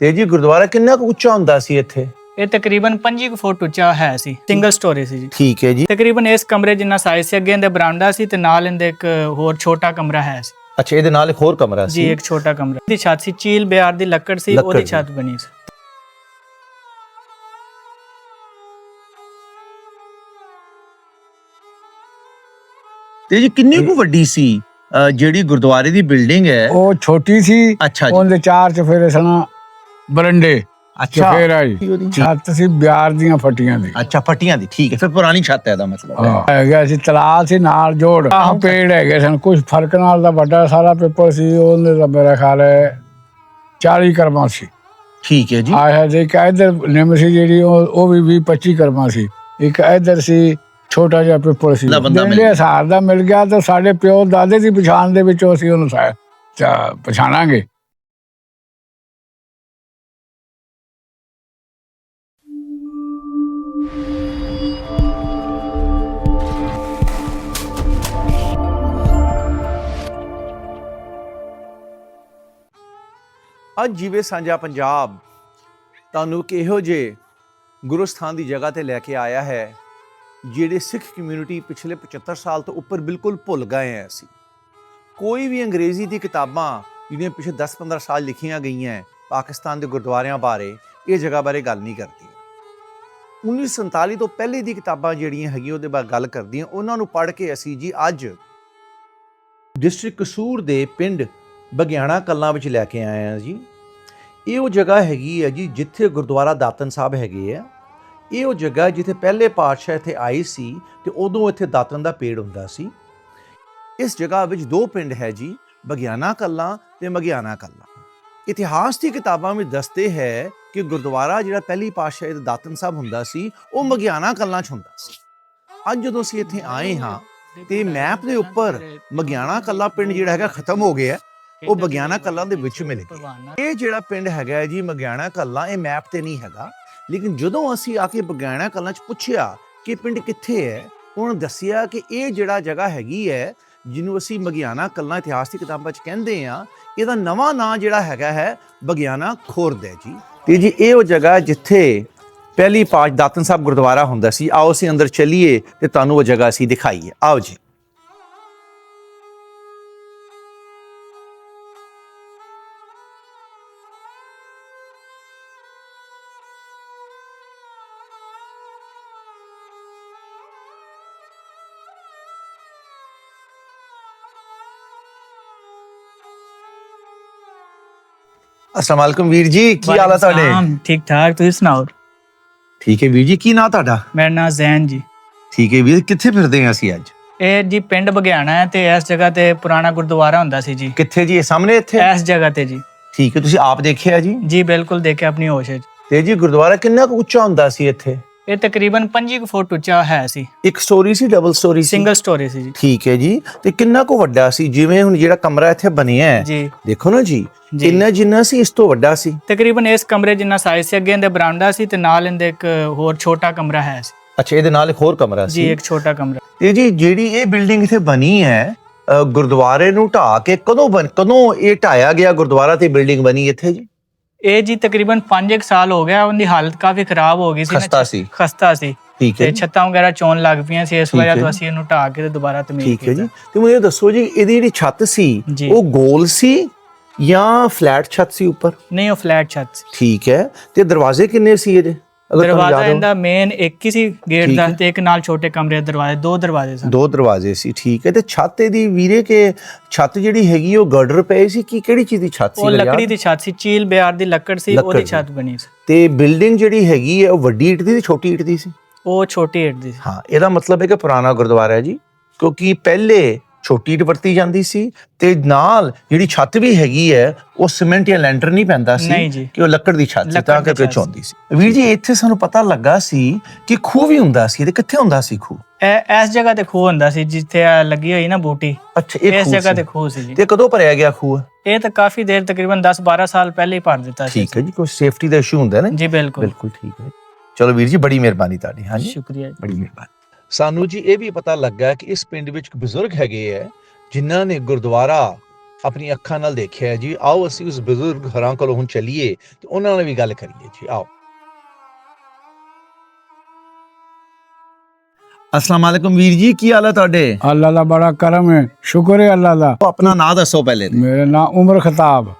ਤੇ ਜੀ ਗੁਰਦੁਆਰਾ ਕਿੰਨਾ ਕੁ ਉੱਚਾ ਹੁੰਦਾ ਸੀ ਇੱਥੇ? ਇਹ ਤਕਰੀਬਨ 5 ਕੁ ਫੁੱਟ ਉੱਚਾ ਹੈ ਸੀ। ਸਿੰਗਲ ਸਟੋਰੀ ਸੀ ਜੀ। ਠੀਕ ਹੈ ਜੀ। ਤਕਰੀਬਨ ਇਸ ਕਮਰੇ ਜਿੰਨਾ ਸਾਈਜ਼ ਸੀ ਅੱਗੇ ਇਹਦੇ ਬਰਾਂਡਾ ਸੀ ਤੇ ਨਾਲ ਇਹਦੇ ਇੱਕ ਹੋਰ ਛੋਟਾ ਕਮਰਾ ਹੈ ਸੀ। ਅੱਛਾ ਇਹਦੇ ਨਾਲ ਇੱਕ ਹੋਰ ਕਮਰਾ ਜੀ ਸੀ? ਇੱਕ ਛੋਟਾ ਕਮਰਾ। ਦੀ ਛੱਤ ਸੀ ਚੀਲ ਬਿਆਰ ਦੀ ਲੱਕੜ ਸੀ ਉਹਦੀ। ਛੱਤ ਬਣੀ ਸੀ। ਤੇ ਜੀ ਕਿੰਨੀ ਕੁ ਵੱਡੀ ਸੀ ਜਿਹੜੀ ਗੁਰਦੁਆਰੇ ਦੀ ਬਿਲਡਿੰਗ ਹੈ? ਉਹ ਛੋਟੀ ਸੀ। ਅੱਛਾ ਜੀ। ਉਹਦੇ ਚਾਰ ਚਫੇਰੇ ਸਨ। ਬਰੰਡੇ ਅੱਛਾ। ਜੀ ਉਹਦੀ- ਛੱਤ। ਸੀ ਬਿਆਰ ਦੀਆਂ ਫੱਟੀਆਂ ਦੀ। ਅੱਛਾ ਫੱਟੀਆਂ ਦੀ ਠੀਕ ਹੈ। ਫਿਰ ਪੁਰਾਣੀ ਛੱਤ ਹੈ ਦਾ ਮਤਲਬ। ਹੈ। ਹਾਂ ਹੈਗਾ ਸੀ ਤਲਾਅ ਸੀ ਨਾਲ ਜੋੜ। ਆਹ ਪੇੜ ਹੈਗੇ ਸਨ ਕੁਝ ਫ਼ਰਕ ਨਾਲ ਦਾ ਵੱਡਾ ਸਾਰਾ ਪੇਪਰ ਸੀ ਉਹਨੇ ਦਾ ਮੇਰਾ ਖਿਆਲ ਹੈ 40 ਕਰਮਾਂ ਸੀ। ਠੀਕ ਹੈ ਜੀ। ਆਇਆ ਜੇ ਇੱਕ ਇਧਰ ਨਿੰਮ ਸੀ ਜਿਹੜੀ ਉਹ ਉਹ ਵੀ 20 25 ਕਰਮਾਂ ਸੀ। ਇੱਕ ਇਧਰ ਸੀ ਛੋਟਾ ਜਿਹਾ ਪੇਪਰ ਸੀ। ਲੈ ਬੰਦਾ ਮਿਲ ਜਿਹੜੇ ਗਿਆ। ਹਸਾਰ ਦਾ ਮਿਲ ਗਿਆ ਤਾਂ ਸਾਡੇ ਪਿਓ ਦਾਦੇ ਦੀ ਪਛਾਣ ਦੇ ਵਿੱਚੋਂ ਅਸੀਂ ਉਹਨੂੰ ਸਾ- ਚਾ- ਪਛਾਣਾਂਗੇ। ਅੱਜ ਜੀਵੇ ਸਾਂਝਾ ਪੰਜਾਬ। ਤੁਹਾਨੂੰ ਕਿਹੋ ਇਹੋ ਜਿਹੇ ਗੁਰਸਥਾਨ ਦੀ ਜਗ੍ਹਾ ਤੇ ਲੈ ਕੇ ਆਇਆ ਹੈ, ਜਿਹੜੇ ਸਿੱਖ ਕਮਿਊਨਿਟੀ ਪਿਛਲੇ 75 ਸਾਲ ਤੋਂ ਉੱਪਰ ਬਿਲਕੁਲ ਭੁੱਲ ਗਏ ਹੈ ਅਸੀਂ। ਕੋਈ ਵੀ ਅੰਗਰੇਜ਼ੀ ਦੀ ਕਿਤਾਬਾਂ ਜਿਹੜੀਆਂ ਪਿਛਲੇ 10-15 ਸਾਲ ਲਿਖੀਆਂ ਗਈਆਂ ਪਾਕਿਸਤਾਨ ਦੇ ਗੁਰਦੁਆਰਿਆਂ ਬਾਰੇ, ਇਹ ਜਗ੍ਹਾ ਬਾਰੇ ਗੱਲ ਨਹੀਂ ਕਰਦੀਆਂ। 1947 ਤੋਂ ਪਹਿਲੇ ਦੀ ਕਿਤਾਬਾਂ ਜਿਹੜੀਆਂ ਹੈਗੀਆਂ, ਉਹਦੇ ਬਾਰੇ ਗੱਲ ਕਰਦੀਆਂ, ਉਹਨਾਂ ਨੂੰ ਪੜ੍ਹ ਕੇ ਅਸੀਂ ਜੀ ਅੱਜ ਡਿਸਟ੍ਰਿਕਟ ਕਸੂਰ ਦੇ ਪਿੰਡ ਬਗਿਆਣਾ ਕਲਾਂ ਵਿੱਚ ਲੈ ਕੇ ਆਏ ਹਾਂ ਜੀ। ਇਹ ਉਹ ਜਗ੍ਹਾ ਹੈਗੀ ਹੈ ਜੀ ਜਿੱਥੇ ਗੁਰਦੁਆਰਾ ਦਾਤਨ ਸਾਹਿਬ ਹੈਗੇ ਆ। ਇਹ ਉਹ ਜਗ੍ਹਾ ਜਿੱਥੇ ਪਹਿਲੇ ਪਾਤਸ਼ਾਹ ਇੱਥੇ ਆਏ ਸੀ ਤੇ ਉਦੋਂ ਇੱਥੇ ਦਾਤਨ ਦਾ ਪੇੜ ਹੁੰਦਾ ਸੀ। ਇਸ ਜਗ੍ਹਾ ਵਿੱਚ ਦੋ ਪਿੰਡ ਹੈ ਜੀ ਬਗਿਆਣਾ ਕੱਲਾ ਤੇ ਮਗਿਆਨਾ ਕੱਲਾ। ਇਤਿਹਾਸ ਦੀ ਕਿਤਾਬਾਂ ਵਿੱਚ ਦੱਸਦੇ ਹੈ ਕਿ ਗੁਰਦੁਆਰਾ ਜਿਹੜਾ ਪਹਿਲੀ ਪਾਤਸ਼ਾਹ ਦਾ ਦਾਤਨ ਸਾਹਿਬ ਹੁੰਦਾ ਸੀ, ਉਹ ਮਗਿਆਣਾ ਕੱਲਾਂ 'ਚ ਹੁੰਦਾ ਸੀ। ਅੱਜ ਜਦੋਂ ਅਸੀਂ ਇੱਥੇ ਆਏ ਹਾਂ, ਤੇ ਮੈਪ ਦੇ ਉੱਪਰ ਮਗਿਆਣਾ ਕਲਾਂ ਪਿੰਡ ਜਿਹੜਾ ਹੈਗਾ ਖਤਮ ਹੋ ਗਿਆ। ਉਹ ਬਗਿਆਣਾ ਕਲਾਂ ਦੇ ਵਿੱਚ ਮਿਲ ਇਹ ਜਿਹੜਾ ਪਿੰਡ ਹੈਗਾ ਜੀ ਮਗਿਆਣਾ ਕਲਾਂ ਇਹ ਮੈਪ ਤੇ ਨਹੀਂ ਹੈਗਾ। ਲੇਕਿਨ ਜਦੋਂ ਅਸੀਂ ਆ ਕੇ ਬਗਿਆਣਾ ਕਲਾਂ 'ਚ ਪੁੱਛਿਆ ਕਿ ਪਿੰਡ ਕਿੱਥੇ ਹੈ ਉਹਨਾਂ ਦੱਸਿਆ ਕਿ ਇਹ ਜਿਹੜਾ ਜਗ੍ਹਾ ਹੈਗੀ ਹੈ ਜਿਹਨੂੰ ਅਸੀਂ ਮਗਿਆਣਾ ਕਲਾਂ ਇਤਿਹਾਸ ਦੀ ਕਿਤਾਬਾਂ 'ਚ ਕਹਿੰਦੇ ਆ ਇਹਦਾ ਨਵਾਂ ਨਾਂ ਜਿਹੜਾ ਹੈਗਾ ਹੈ ਬਗਿਆਣਾ ਖੁਰਦ ਹੈ ਜੀ। ਤੇ ਜੀ ਇਹ ਉਹ ਜਗ੍ਹਾ ਜਿੱਥੇ ਪਹਿਲੀ ਪਾਜ ਦਾਤਨ ਸਾਹਿਬ ਗੁਰਦੁਆਰਾ ਹੁੰਦਾ ਸੀ। ਆਓ ਅਸੀਂ ਅੰਦਰ ਚੱਲੀਏ ਤੇ ਤੁਹਾਨੂੰ ਉਹ ਜਗ੍ਹਾ ਅਸੀਂ ਦਿਖਾਈਏ। ਆਓ ਜੀ। ਅਸਲਾਮ ਵਾਲੇਕੁਮ ਵੀਰ ਜੀ ਕੀ ਹਾਲ ਹੈ ਤੁਹਾਡੇ? ਵਾਲੇਕੁਮ, ਠੀਕ ਠਾਕ ਤੁਸੀਂ ਸੁਣਾਓ? ਠੀਕ ਹੈ ਵੀਰ ਜੀ ਕੀ ਨਾਂ ਤੁਹਾਡਾ? ਮੇਰਾ ਨਾਮ ਜ਼ੈਨ ਜੀ। ਠੀਕ ਹੈ ਵੀਰ ਕਿੱਥੇ ਫਿਰਦੇ ਹਾਂ ਅਸੀਂ ਅੱਜ? ਇਹ ਜੀ ਪਿੰਡ ਬਗਿਆਣਾ ਹੈ ਤੇ ਇਸ ਜਗ੍ਹਾ ਤੇ ਪੁਰਾਣਾ ਗੁਰਦੁਆਰਾ ਹੁੰਦਾ ਸੀ ਜੀ। ਕਿੱਥੇ ਜੀ ਇਹ ਸਾਹਮਣੇ ਇੱਥੇ? ਇਸ ਜਗ੍ਹਾ ਤੇ ਜੀ। ਠੀਕ ਹੈ ਤੁਸੀਂ ਆਪ ਦੇਖਿਆ ਜੀ? ਜੀ ਬਿਲਕੁਲ ਦੇਖਿਆ ਆਪਣੀ ਹੋਸ਼ ਵਿੱਚ ਤੇ ਜੀ ਗੁਰਦੁਆਰਾ ਕਿੰਨਾ ਕੁ ਉੱਚਾ ਹੁੰਦਾ ਸੀ ਇੱਥੇ? ਇਹ ਤਕਰੀਬਨ 5 ਕੁ ਫੁੱਟ ਉੱਚਾ ਹੈ ਸੀ। ਇੱਕ ਸਟੋਰੀ ਸੀ ਡਬਲ ਸਟੋਰੀ ਸੀ? ਸਿੰਗਲ ਸਟੋਰੀ ਸੀ ਜੀ। ਠੀਕ ਹੈ ਜੀ। ਤੇ ਕਿੰਨਾ ਕੁ ਵੱਡਾ ਸੀ? ਜਿਵੇਂ ਹੁਣ ਜਿਹੜਾ ਕਮਰਾ ਇੱਥੇ ਬਣਿਆ ਹੈ। ਜੀ। ਦੇਖੋ ਨਾ ਜੀ ਜੀ। ਇੰਨਾ ਜਿੰਨਾ ਸੀ ਇਸ ਤੋਂ ਵੱਡਾ ਸੀ। ਤਕਰੀਬਨ ਇਸ ਕਮਰੇ ਜਿੰਨਾ ਸਾਈਜ਼ ਸੀ ਅੱਗੇ ਇਹਦੇ ਬਰਾਂਡਾ ਸੀ ਤੇ ਨਾਲ ਇਹਦੇ ਇੱਕ ਹੋਰ ਛੋਟਾ ਕਮਰਾ ਹੈ ਸੀ। ਅੱਛਾ ਇਹਦੇ ਨਾਲ ਇੱਕ ਹੋਰ ਕਮਰਾ ਜੀ ਸੀ। ਇੱਕ ਛੋਟਾ ਕਮਰਾ। ਤੇ ਜੀ ਜਿਹੜੀ ਇਹ ਬਿਲਡਿੰਗ ਇੱਥੇ ਬਣੀ ਹੈ ਗੁਰਦੁਆਰੇ ਨੂੰ ਢਾ ਕੇ ਕਦੋਂ ਬਣ ਕਦੋਂ ਇਹ ਢਾਇਆ ਗਿਆ ਗੁਰਦੁਆਰਾ ਤੇ ਬਿਲਡਿੰਗ ਬਣੀ ਇੱਥੇ ਜੀ? ਇਹ ਜੀ ਤਕਰੀਬਨ 5 ਸਾਲ ਹੋ ਗਿਆ ਉਹਦੀ ਹਾਲਤ ਕਾਫੀ ਖਰਾਬ ਹੋ ਗਈ ਸੀ ਨਾ, ਖਸਤਾ ਸੀ। ਖਸਤਾ ਸੀ। ਠੀਕ ਹੈ ਤੇ ਛੱਤਾਂ ਵਗੈਰਾ ਚੋਣ ਲੱਗ ਪਈਆਂ ਸੀ ਇਸ ਠੀਕ ਵਜ੍ਹਾ ਹੈ। ਤੋਂ ਅਸੀਂ ਇਹਨੂੰ ਢਾ ਕੇ ਤੇ ਦੁਬਾਰਾ ਤਮੀਜ਼ ਠੀਕ ਹੈ ਜੀ। ਤੇ ਮੈਨੂੰ ਇਹ ਦੱਸੋ ਜੀ ਇਹਦੀ ਜਿਹੜੀ ਛੱਤ ਸੀ ਜੀ। ਉਹ ਗੋਲ ਸੀ ਜਾਂ ਫਲੈਟ ਛੱਤ ਸੀ ਉੱਪਰ? ਨਹੀਂ ਉਹ ਫਲੈਟ ਛੱਤ ਸੀ। ਠੀਕ ਹੈ। ਤੇ ਦਰਵਾਜ਼ੇ ਕਿੰਨੇ ਸੀ ਇਹਦੇ? ਹੋ ਇਹਦਾ ਮੇਨ ਇੱਕ ਹੀ ਸੀ ਗੇਟ ਦਾ। ਤੇ ਇੱਕ ਨਾਲ ਛੋਟੇ ਕਮਰੇ ਦੇ ਦਰਵਾਜ਼ੇ ਦੋ ਦਰਵਾਜ਼ੇ ਸਨ ਦੋ ਦਰਵਾਜ਼ੇ ਸੀ ਠੀਕ ਹੈ ਤੇ ਛੱਤ ਇਹਦੀ ਵੀਰੇ ਕੇ ਛੱਤ ਜਿਹੜੀ ਹੈਗੀ ਉਹ ਗਰਡਰ ਪਏ ਸੀ ਕੀ ਕਿਹੜੀ ਚੀਜ਼ ਦੀ ਛੱਤ ਸੀ ਉਹ ਲੱਕੜੀ? ਦੀ ਛੱਤ ਸੀ ਚੀਲ ਬਿਆਰ ਦੀ ਲੱਕੜ ਸੀ ਉਹਦੀ ਦੀ। ਛੱਤ ਬਣੀ ਸੀ ਤੇ ਬਿਲਡਿੰਗ ਜਿਹੜੀ ਹੈਗੀ ਹੈ ਉਹ ਵੱਡੀ ਇੱਟ ਦੀ ਤੇ ਛੋਟੀ ਇੱਟ ਦੀ ਸੀ ਉਹ ਛੋਟੀ ਏਟ ਦੀ ਸੀ ਹਾਂ ਇਹਦਾ ਮਤਲਬ ਹੈ ਕਿ ਪੁਰਾਣਾ ਗੁਰਦੁਆਰਾ ਹੈ ਜੀ ਕਿਉਂਕਿ ਪਹਿਲੇ ਛੋਟੀ ਵਰਤੀ ਜਾਂਦੀ ਸੀ ਤੇ ਨਾਲ ਜਿਹੜੀ ਛੱਤ ਵੀ ਹੈਗੀ ਹੈ ਉਹ ਸੀਮੈਂਟ ਜਾਂ ਲੈਂਟਰ ਨਹੀਂ ਪੈਂਦਾ ਸੀ। ਕਿ ਉਹ ਲੱਕੜ ਦੀ ਛੱਤ ਸੀ ਤਾਂ ਕਰਕੇ ਚੌਂਦੀ ਸੀ। ਵੀਰ ਜੀ ਇੱਥੇ ਸਾਨੂੰ ਪਤਾ ਲੱਗਾ ਸੀ ਕਿ ਖੂਹ ਵੀ ਹੁੰਦਾ ਸੀ ਤੇ ਕਿੱਥੇ ਹੁੰਦਾ ਸੀ ਖੂਹ? ਇਸ ਜਗ੍ਹਾ ਤੇ ਖੂਹ ਹੁੰਦਾ ਸੀ ਜਿੱਥੇ ਆ ਲੱਗੀ ਹੋਈ ਨਾ ਬੂਟੀ। ਅੱਛਾ ਇਹ ਇਸ ਜਗ੍ਹਾ। ਤੇ ਖੂਹ ਸੀ ਜੀ। ਤੇ ਕਦੋਂ ਭਰਿਆ ਗਿਆ ਖੂਹ? ਇਹ ਤਾਂ ਕਾਫੀ ਦੇਰ ਤਕਰੀਬਨ 10 12 ਸਾਲ ਪਹਿਲੇ ਹੀ ਭਰ ਦਿੱਤਾ ਸੀ। ਠੀਕ ਹੈ ਜੀ ਕੋਈ ਸੇਫਟੀ ਦਾ ਇਸ਼ੂ ਹੁੰਦਾ ਨਾ ਜੀ ਬਿਲਕੁਲ। ਬਿਲਕੁਲ ਠੀਕ ਹੈ। ਚਲੋ ਵੀਰ ਜੀ ਬੜੀ ਮਿਹਰਬਾਨੀ ਤੁਹਾਡੀ ਹਾਂਜੀ। ਸ਼ੁਕਰੀਆ ਜੀ। ਬੜੀ ਮਿਹਰਬਾਨੀ। ਸਾਨੂੰ ਜੀ ਇਹ ਵੀ ਪਤਾ ਲੱਗਾ ਕਿ ਇਸ ਪਿੰਡ ਵਿੱਚ ਇੱਕ ਬਜ਼ੁਰਗ ਹੈਗੇ ਹੈ ਜਿਨ੍ਹਾਂ ਨੇ ਗੁਰਦੁਆਰਾ ਆਪਣੀ ਅੱਖਾਂ ਨਾਲ ਦੇਖਿਆ ਹੈ ਜੀ ਆਓ ਅਸੀਂ ਉਸ ਬਜ਼ੁਰਗ ਘਰਾਂ ਕੋਲ ਹੁਣ ਚੱਲੀਏ ਤੇ ਉਹਨਾਂ ਨਾਲ ਵੀ ਗੱਲ ਕਰੀਏ ਜੀ ਆਓ। ਅਸਲਾਮ ਵਾਲੇਕੁਮ ਵੀਰ ਜੀ ਕੀ ਹਾਲ ਹੈ ਤੁਹਾਡੇ? ਅੱਲਾ ਦਾ ਬੜਾ ਕਰਮ ਹੈ ਸ਼ੁਕਰ ਹੈ ਅੱਲਾ ਦਾ। ਆਪਣਾ ਨਾਂ ਦੱਸੋ ਪਹਿਲੇ। ਮੇਰਾ ਨਾਮ ਉਮਰ ਖਤਾਬ।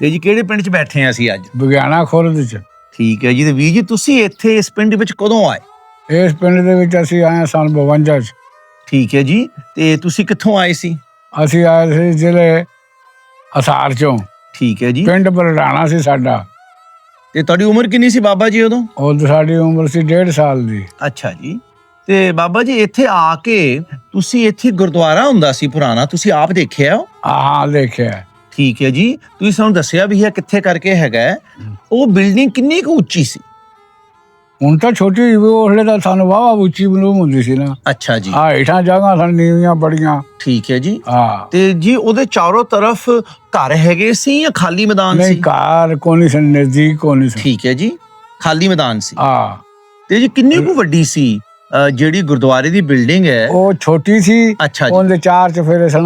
ਤੇ ਜੀ ਕਿਹੜੇ ਪਿੰਡ 'ਚ ਬੈਠੇ ਆ ਅਸੀਂ ਅੱਜ? ਬਗਿਆਣਾ ਖੁਰਦ ਚ। ਠੀਕ ਹੈ ਜੀ ਤੇ ਵੀਰ ਜੀ ਤੁਸੀਂ ਇੱਥੇ ਇਸ ਪਿੰਡ ਵਿੱਚ ਕਦੋਂ ਆਏ? ਇਸ ਪਿੰਡ ਦੇ ਵਿੱਚ ਅਸੀਂ ਆਏ ਹਾਂ ਸਨ 52 ਚ। ਠੀਕ ਹੈ ਜੀ ਤੇ ਤੁਸੀਂ ਕਿੱਥੋਂ ਆਏ ਸੀ? ਅਸੀਂ ਆਏ ਸੀ ਜ਼ਿਲ੍ਹੇ ਅਸਾਰ ਚੋਂ। ਠੀਕ ਹੈ ਜੀ। ਪਿੰਡ ਬਲਡਾਣਾ ਸੀ ਸਾਡਾ। ਤੇ ਤੁਹਾਡੀ ਉਮਰ ਕਿੰਨੀ ਸੀ ਬਾਬਾ ਜੀ ਉਦੋਂ? ਉਦੋਂ ਸਾਡੀ ਉਮਰ ਸੀ 1.5 ਸਾਲ ਦੀ। ਅੱਛਾ ਜੀ। ਤੇ ਬਾਬਾ ਜੀ ਇੱਥੇ ਆ ਕੇ ਤੁਸੀਂ ਇੱਥੇ ਗੁਰਦੁਆਰਾ ਹੁੰਦਾ ਸੀ ਪੁਰਾਣਾ ਤੁਸੀਂ ਆਪ ਦੇਖਿਆ ਹੋ ਆਹਾਂ ਦੇਖਿਆ। ਠੀਕ ਹੈ ਜੀ। ਤੁਸੀਂ ਸਾਨੂੰ ਦੱਸਿਆ ਵੀ ਇਹ ਕਿੱਥੇ ਕਰਕੇ ਹੈਗਾ ਹੈ। ਉਹ ਬਿਲਡਿੰਗ ਕਿੰਨੀ ਕੁ ਉੱਚੀ ਸੀ? ਹੁਣ ਤਾਂ ਛੋਟੀ ਉਹਲੇ ਤਾਂ ਸਾਨੂੰ ਵਾਵਾ ਉੱਚੀ ਬਲੂਮ ਹੁੰਦੀ ਸੀ ਨਾ। ਅੱਛਾ ਜੀ। ਆ ਹੇਠਾਂ ਜਗ੍ਹਾ ਸਨ ਨੀਵੀਆਂ ਬੜੀਆਂ। ਠੀਕ ਹੈ ਜੀ। ਆ ਤੇ ਜੀ ਉਹਦੇ ਚਾਰੋਂ ਤਰਫ ਘਰ ਹੈਗੇ ਸੀ ਜਾਂ ਖਾਲੀ ਮੈਦਾਨ ਨਹੀਂ ਸੀ? ਕਾਰ ਕੋਨੀ ਸਨ ਨਜ਼ਦੀਕ ਕੋਨੀ ਸਨ ਠੀਕ ਹੈ ਜੀ ਖਾਲੀ ਮੈਦਾਨ ਸੀ। ਆ ਤੇ ਜੀ ਕਿੰਨੀ ਕੁ ਵੱਡੀ ਸੀ ਅ, ਜਿਹੜੀ ਗੁਰਦੁਆਰੇ ਦੀ ਬਿਲਡਿੰਗ ਹੈ? ਉਹ ਛੋਟੀ ਸੀ। ਅੱਛਾ ਜੀ। ਉਹਦੇ ਚਾਰ ਚਫੇਰੇ ਸਨ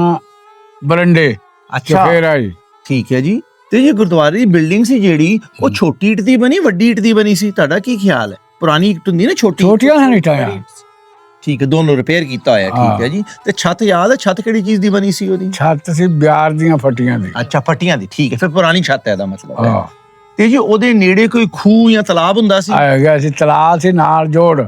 ਬਰੰਡੇ। ਅੱਛਾ। ਚਫੇਰਾ ਹੀ ਠੀਕ ਹੈ ਜੀ। ਤੇ ਜੀ ਗੁਰਦੁਆਰੇ ਦੀ ਬਿਲਡਿੰਗ ਸੀ ਜਿਹੜੀ ਉਹ ਛੋਟੀ ਇੱਟ ਦੀ ਬਣੀ ਵੱਡੀ ਇੱਟ ਦੀ ਬਣੀ ਸੀ ਤੁਹਾਡਾ ਕੀ ਖਿਆਲ ਹੈ? ਪੁਰਾਣੀ ਇੱਟ ਹੁੰਦੀ ਨਾ ਛੋਟੀ ਛੋਟੀਆਂ ਸਨ ਇਟਾਂ ਠੀਕ ਹੈ ਦੋਨੋਂ ਰਿਪੇਅਰ ਕੀਤਾ ਹੋਇਆ ਠੀਕ ਹਾਂ। ਜੀ। ਤੇ ਛੱਤ ਯਾਦ ਹੈ ਛੱਤ ਕਿਹੜੀ ਚੀਜ਼ ਦੀ ਬਣੀ ਸੀ ਉਹਦੀ? ਛੱਤ ਸੀ ਬਿਆਰ ਦੀਆਂ ਫੱਟੀਆਂ ਦੀ। ਅੱਛਾ ਫੱਟੀਆਂ ਦੀ ਠੀਕ ਹੈ ਫਿਰ ਪੁਰਾਣੀ ਛੱਤ ਹੈ ਦਾ ਮਤਲਬ ਹੈ। ਹਾਂ। ਤੇ ਜੀ ਉਹਦੇ ਨੇੜੇ ਕੋਈ ਖੂਹ ਜਾਂ ਤਲਾਬ ਹੁੰਦਾ ਸੀ? ਆ ਗਿਆ ਸੀ ਤਲਾਬ ਸੀ ਨਾਲ ਜੋੜ।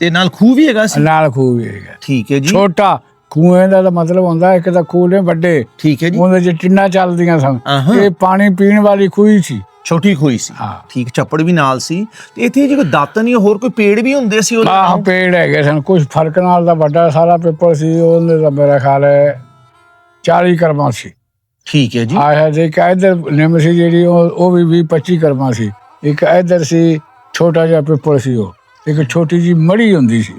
ਤੇ ਨਾਲ ਖੂਹ ਵੀ ਹੈਗਾ ਸੀ? ਨਾਲ ਖੂਹ ਵੀ ਹੈਗਾ। ਠੀਕ ਹੈ ਜੀ। ਛੋਟਾ ਖੂਹੇ ਦਾ ਤਾਂ ਮਤਲਬ ਹੁੰਦਾ ਇੱਕ ਤਾਂ ਖੂਹ ਨੇ ਵੱਡੇ। ਠੀਕ ਹੈ ਜੀ। ਉਹਦੇ ਚ ਟਿੰਨਾ ਚੱਲਦੀਆਂ ਸਨ। ਆਹਾਂ। ਇਹ ਪਾਣੀ ਪੀਣ ਵਾਲੀ ਖੂਹੀ ਸੀ। ਛੋਟੀ ਖੂਹੀ ਸੀ। ਹਾਂ। ਠੀਕ ਚੱਪੜ ਵੀ ਨਾਲ ਸੀ। ਤੇ ਇੱਥੇ ਜੇ ਕੋਈ ਦਾਤਨ ਜਾਂ ਹੋਰ ਕੋਈ ਪੇੜ ਵੀ ਹੁੰਦੇ ਸੀ ਉਹਦੇ ਆਹ ਨਾਲ? ਪੇੜ ਹੈਗੇ ਸਨ। ਕੁਝ ਫ਼ਰਕ ਨਾਲ ਦਾ ਵੱਡਾ ਸਾਰਾ ਪੇਪਰ ਸੀ। ਉਹਨੇ ਦਾ ਮੇਰਾ ਖਿਆਲ ਹੈ 40 ਕਰਮਾਂ ਸੀ। ਠੀਕ ਹੈ ਜੀ। ਆਇਆ ਜੇ ਇੱਕ ਇਧਰ ਨਿੰਮ ਸੀ ਜਿਹੜੀ ਉਹ ਉਹ ਵੀ 20 25 ਕਰਮਾਂ ਸੀ। ਇੱਕ ਇਧਰ ਸੀ ਛੋਟਾ ਜਿਹਾ ਪੇਪਰ ਸੀ ਉਹ। ਇੱਕ ਛੋਟੀ ਜੀ ਮੜੀ ਹੁੰਦੀ ਸੀ।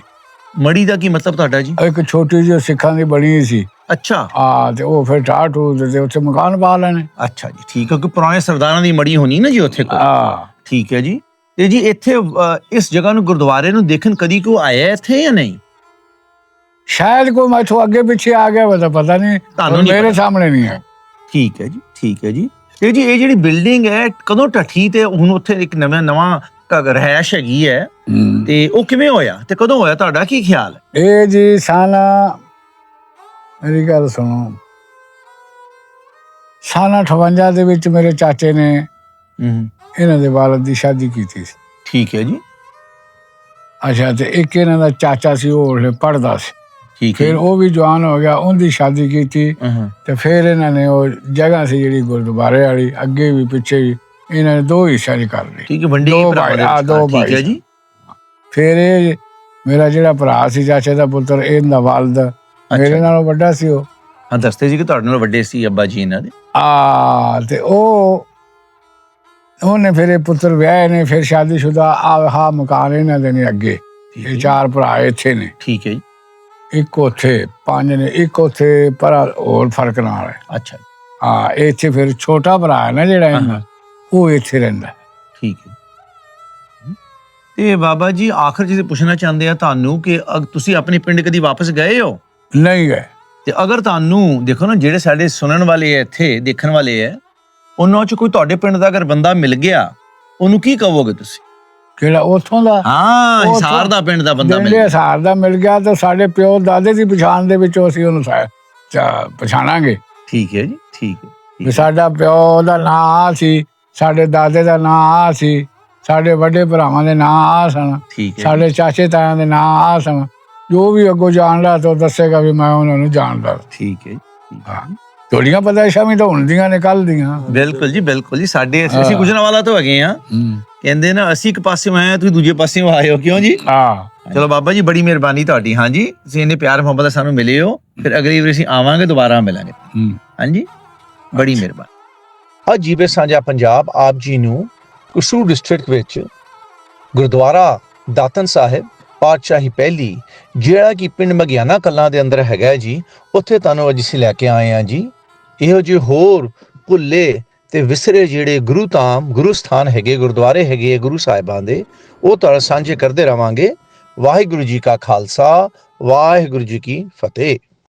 ਮੜੀ ਦਾ ਕੀ ਮਤਲਬ ਤੁਹਾਡਾ ਜੀ? ਇੱਕ ਛੋਟੀ ਜਿਹੀ ਸਿੱਖਾਂ ਦੀ ਬਣੀ ਸੀ। ਅੱਛਾ। ਆ ਤੇ ਉਹ ਫਿਰ ਠਾਠ ਹੋ ਤੇ ਉੱਥੇ ਮਕਾਨ ਪਾ ਲੈਣੇ। ਅੱਛਾ ਜੀ ਠੀਕ ਹੈ ਕਿ ਪੁਰਾਣੇ ਸਰਦਾਰਾਂ ਦੀ ਮੜੀ ਹੋਣੀ ਨਾ ਜੀ ਉੱਥੇ ਕੋਲ ਆ ਠੀਕ ਹੈ ਜੀ। ਤੇ ਜੀ ਇੱਥੇ ਅ, ਇਸ ਜਗ੍ਹਾ ਨੂੰ ਗੁਰਦੁਆਰੇ ਨੂੰ ਦੇਖਣ ਕਦੀ ਕੋ ਆਇਆ ਹੈ ਇੱਥੇ ਜਾਂ ਨਹੀਂ? ਸ਼ਾਇਦ ਕੋਈ ਮੈਥੋਂ ਅੱਗੇ ਪਿੱਛੇ ਆ ਗਿਆ ਵਾ ਪਤਾ ਨਹੀਂ ਤੁਹਾਨੂੰ ਨਹੀਂ ਮੇਰੇ ਪਤਾ। ਸਾਹਮਣੇ ਨਹੀਂ ਹੈ ਠੀਕ ਹੈ ਜੀ ਠੀਕ ਹੈ ਜੀ। ਤੇ ਜੀ ਇਹ ਜਿਹੜੀ ਬਿਲਡਿੰਗ ਹੈ ਕਦੋਂ ਟੱਠੀ ਤੇ ਹੁਣ ਉੱਥੇ ਇੱਕ ਨਵਾਂ ਨਵਾਂ ਘਗਰ ਹੈਸ਼ ਹੈਗੀ ਹੈ ਤੇ ਉਹ ਕਿਵੇਂ ਹੋਇਆ ਤੇ ਕਦੋਂ ਹੋਇਆ? ਤੁਹਾਡਾ ਕੀ ਖਿਆਲ? ਇਹ ਜੀ ਸਾਨਾ ਮੇਰੀ ਗੱਲ ਸੁਣੋ। ਸਾਨਾ 58 ਦੇ ਵਿੱਚ ਮੇਰੇ ਚਾਚੇ ਨੇ ਇਹਨਾਂ ਦੇ ਵਾਲਦ ਦੀ ਸ਼ਾਦੀ ਕੀਤੀ ਸੀ। ਠੀਕ ਹੈ ਜੀ। ਅੱਛਾ ਤੇ ਇੱਕ ਇਹਨਾਂ ਦਾ ਚਾਚਾ ਸੀ ਉਹ ਉਹਲੇ ਪੜਦਾ ਸੀ। ਠੀਕ ਹੈ ਫਿਰ ਉਹ ਵੀ ਜਵਾਨ ਹੋ ਗਿਆ ਉਹਦੀ ਸ਼ਾਦੀ ਕੀਤੀ। ਤੇ ਫਿਰ ਇਹਨਾਂ ਨੇ ਉਹ ਜਗ੍ਹਾ ਸੀ ਜਿਹੜੀ ਗੁਰਦੁਆਰੇ ਵਾਲੀ ਅੱਗੇ ਵੀ ਪਿੱਛੇ ਵੀ ਇਹਨਾਂ ਨੇ ਦੋ ਹਿੱਸਿਆਂ 'ਚ ਕਰ ਲਈ ਠੀਕ ਹੈ ਵੰਡੀ ਦੋ ਭਾਈ, ਦੇ ਹਾਂ, ਦੋ ਵਿਚਕਾਰ, ਠੀਕ ਹੈ ਭਾਈ। ਜੀ। ਫਿਰ ਇਹ ਮੇਰਾ ਜਿਹੜਾ ਭਰਾ ਸੀ ਚਾਚੇ ਦਾ ਪੁੱਤਰ ਇਹਦਾ ਵਾਲਦ। ਮੇਰੇ ਨਾਲੋਂ ਵੱਡਾ ਸੀ ਉਹ। ਹਾਂ ਦੱਸਦੇ ਸੀ ਕਿ ਤੁਹਾਡੇ ਨਾਲ ਵੱਡੇ ਸੀ ਅੱਬਾ ਜੀ ਇਹਨਾਂ ਦੇ? ਆ ਤੇ ਉਹ ਉਹਨੇ ਫਿਰ ਇਹ ਪੁੱਤਰ ਵਿਆਹੇ ਨੇ ਫਿਰ ਸ਼ਾਦੀशुदा ਆ ਹਾ ਮਕਾਨ ਇਹਨਾਂ ਦੇ ਨੇ ਅੱਗੇ। ਹੈ ਇਹ। ਚਾਰ ਭਰਾ ਇੱਥੇ ਨੇ। ਠੀਕ ਹੈ ਜੀ। ਇੱਕ ਉੱਥੇ ਪੰਜ ਨੇ ਇੱਕ ਉੱਥੇ ਪਰ ਹੋਰ ਫ਼ਰਕ ਨਾਲ ਹੈ। ਅੱਛਾ। ਆ ਇੱਥੇ ਫਿਰ ਛੋਟਾ ਭਰਾ ਹੈ ਨਾ ਜਿਹੜਾ ਹਾਂ, ਇਹਨਾਂ, ਹਾਂ, ਉਹ ਇੱਥੇ ਰਹਿੰਦਾ। ਠੀਕ ਹੈ। ਤੇ ਬਾਬਾ ਜੀ ਆਖਰ ਜੀ ਪੁੱਛਣਾ ਚਾਹੁੰਦੇ ਆ ਤੁਹਾਨੂੰ ਕਿ ਅਗ ਤੁਸੀਂ ਆਪਣੇ ਪਿੰਡ ਕਦੀ ਵਾਪਸ ਗਏ ਹੋ? ਨਹੀਂ ਗਏ। ਤੇ ਅਗਰ ਤੁਹਾਨੂੰ ਦੇਖੋ ਨਾ ਜਿਹੜੇ ਸਾਡੇ ਸੁਣਨ ਵਾਲੇ ਐ ਇੱਥੇ ਦੇਖਣ ਵਾਲੇ ਐ ਉਹਨਾਂ ਚ ਕੋਈ ਤੁਹਾਡੇ ਪਿੰਡ ਦਾ ਅਗਰ ਬੰਦਾ ਮਿਲ ਗਿਆ ਉਹਨੂੰ ਕੀ ਕਹੋਗੇ ਤੁਸੀਂ? ਕਿਹੜਾ ਉੱਥੋਂ ਦਾ? ਹਾਂ ਉਹ ਹਿਸਾਰ ਦਾ ਪਿੰਡ ਦਾ ਬੰਦਾ ਮਿਲ ਜਿਹੜੇ ਗਿਆ। ਹਸਾਰ ਦਾ ਮਿਲ ਗਿਆ ਤਾਂ ਸਾਡੇ ਪਿਓ ਦਾਦੇ ਦੀ ਪਛਾਣ ਦੇ ਵਿੱਚੋਂ ਅਸੀਂ ਉਹਨੂੰ ਸਾ- ਚਾ- ਪਛਾਣਾਂਗੇ। ਠੀਕ ਹੈ ਜੀ ਠੀਕ ਹੈ। ਵੀ। ਸਾਡਾ ਪਿਓ ਦਾ ਨਾਂ ਸੀ ਸਾਡੇ ਦਾਦੇ ਦਾ ਨਾਂ ਆ ਸੀ ਸਾਡੇ ਵੱਡੇ ਭਰਾਵਾਂ ਦੇ ਨਾਂ ਆ ਸਨ ਠੀਕ ਹੈ ਸਾਡੇ ਚਾਚੇ ਤਾਇਆਂ ਦੇ ਨਾਂ ਆ ਸਨ। ਜੋ ਵੀ ਅੱਗੋਂ ਜਾਣਦਾ ਤਾਂ ਦੱਸੇਗਾ ਵੀ ਮੈਂ ਉਹਨਾਂ ਨੂੰ ਜਾਣਦਾ। ਠੀਕ ਹੈ ਹੈ। ਥੋੜੀਆਂ ਪਤਾ ਸ਼ਾਮੀ ਤਾਂ ਹੁਣ ਦੀਆਂ ਨੇ ਕੱਲ ਦੀਆਂ। ਬਿਲਕੁਲ ਜੀ ਬਿਲਕੁਲ ਜੀ। ਸਾਡੇ ਅਸੀਂ ਹਾਂ। ਗੁਜਰਨ ਵਾਲਾ ਤੋਂ ਹੈਗੇ ਆ ਕਹਿੰਦੇ ਨਾ ਅਸੀਂ ਇੱਕ ਪਾਸੇ ਆਏ ਆ ਤੁਸੀਂ ਦੂਜੇ ਪਾਸੇ ਆਏ ਹੋ ਕਿਉਂ ਜੀ? ਆ ਚਲੋ ਬਾਬਾ ਜੀ ਬੜੀ ਮਿਹਰਬਾਨੀ ਤੁਹਾਡੀ। ਹਾਂਜੀ ਤੁਸੀਂ ਇੰਨੇ ਪਿਆਰ ਮੁਹੱਬਤ ਨਾਲ ਸਾਨੂੰ ਮਿਲੇ ਹੋ ਫਿਰ ਅਗਲੀ ਵਾਰ ਅਸੀਂ ਆਵਾਂਗੇ ਦੁਬਾਰਾ ਮਿਲਾਂਗੇ। ਹਾਂਜੀ? ਬੜੀ ਮਿਹਰਬਾਨੀ। ਅੱਜ ਜੀਵੇ ਸਾਂਝਾ ਪੰਜਾਬ ਆਪ ਜੀ ਨੂੰ ਕਸੂਰ ਡਿਸਟ੍ਰਿਕਟ ਵਿੱਚ ਗੁਰਦੁਆਰਾ ਦਾਤਨ ਸਾਹਿਬ, ਪਾਤਸ਼ਾਹੀ ਪਹਿਲੀ, ਜਿਹੜਾ ਕਿ ਪਿੰਡ ਮਗਿਆਨਾ ਕਲਾਂ ਦੇ ਅੰਦਰ ਹੈਗਾ ਜੀ, ਉੱਥੇ ਤੁਹਾਨੂੰ ਅੱਜ ਅਸੀਂ ਲੈ ਕੇ ਆਏ ਆ ਜੀ। ਇਹੋ ਜਿਹੇ ਹੋਰ ਭੁੱਲੇ ਤੇ ਵਿਸਰੇ ਜਿਹੜੇ ਗੁਰੂ ਧਾਮ, ਗੁਰੂ ਸਥਾਨ ਹੈਗੇ, ਗੁਰਦੁਆਰੇ ਹੈਗੇ ਆ ਗੁਰੂ ਸਾਹਿਬਾਂ ਦੇ, ਉਹ ਤੁਹਾਡੇ ਸਾਂਝੇ ਕਰਦੇ ਰਵਾਂਗੇ। ਵਾਹਿਗੁਰੂ ਜੀ ਕਾ ਖਾਲਸਾ, ਵਾਹਿਗੁਰੂ ਜੀ ਕੀ ਫਤਿਹ।